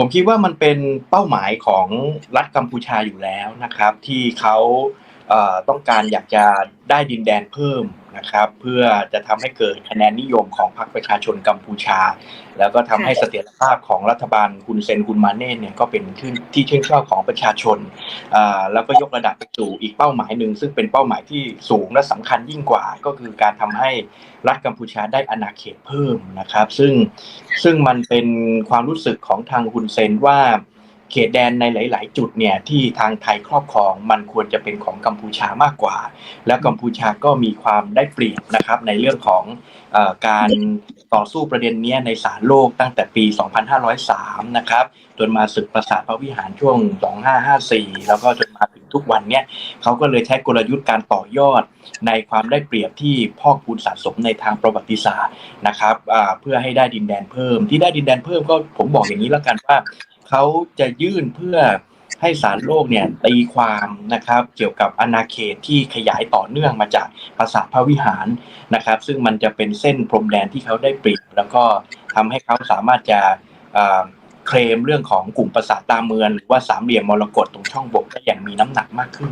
ผมคิดว่ามันเป็นเป้าหมายของรัฐกัมพูชาอยู่แล้วนะครับ ที่เขาต้องการอยากจะได้ดินแดนเพิ่ม นะครับ เพื่อจะทำให้เกิดคะแนนนิยมของพรรคประชาชนกัมพูชา แล้วก็ทำให้เสถียรภาพของรัฐบาลคุณเซนคุณมาเน่เนี่ยก็เป็นที่ที่ชื่นชอบของประชาชนอ่าแล้วก็ยกระดับไปสู่อีกเป้าหมายหนึ่งซึ่งเป็นเป้าหมายที่สูงและสำคัญยิ่งกว่า ก็คือการทำให้รัฐกัมพูชาได้อาณาเขตเพิ่มนะครับ ซึ่งซึ่งมันเป็นความรู้สึกของทางคุณเซนว่า เขตแดนในหลาย ๆ จุดเนี่ยที่ทางไทยครอบครองมันควรจะเป็นของกัมพูชามากกว่า แล้วกัมพูชาก็มีความได้เปรียบนะครับในเรื่องของเออการต่อสู้ประเด็นเนี้ยในศาลโลกตั้งแต่ปี 2503 นะครับจนมาศึกปราสาทพระวิหารช่วง 2554 แล้วก็จนมาถึงทุกวันเนี้ยเขาก็เลยใช้กลยุทธ์การต่อยอดในความได้เปรียบที่พอกพูนสะสมในทางประวัติศาสตร์นะครับอ่าเพื่อให้ได้ดินแดนเพิ่ม ที่ได้ดินแดนเพิ่มก็ผมบอกอย่างนี้แล้วกันว่า เขาจะยื่นเพื่อให้สารโลกเนี่ยตีความนะครับ เกี่ยวกับอาณาเขตที่ขยายต่อเนื่องมาจากปราสาทพระวิหารนะครับ ซึ่งมันจะเป็นเส้นพรมแดนที่เขาได้เปรียบแล้วก็ทำให้เขาสามารถจะเคลมเรื่องของกลุ่มประสาทตาเมืองหรือว่าสามเหลี่ยมมรกตตรงช่องบกได้อย่างมีน้ำหนักมากขึ้น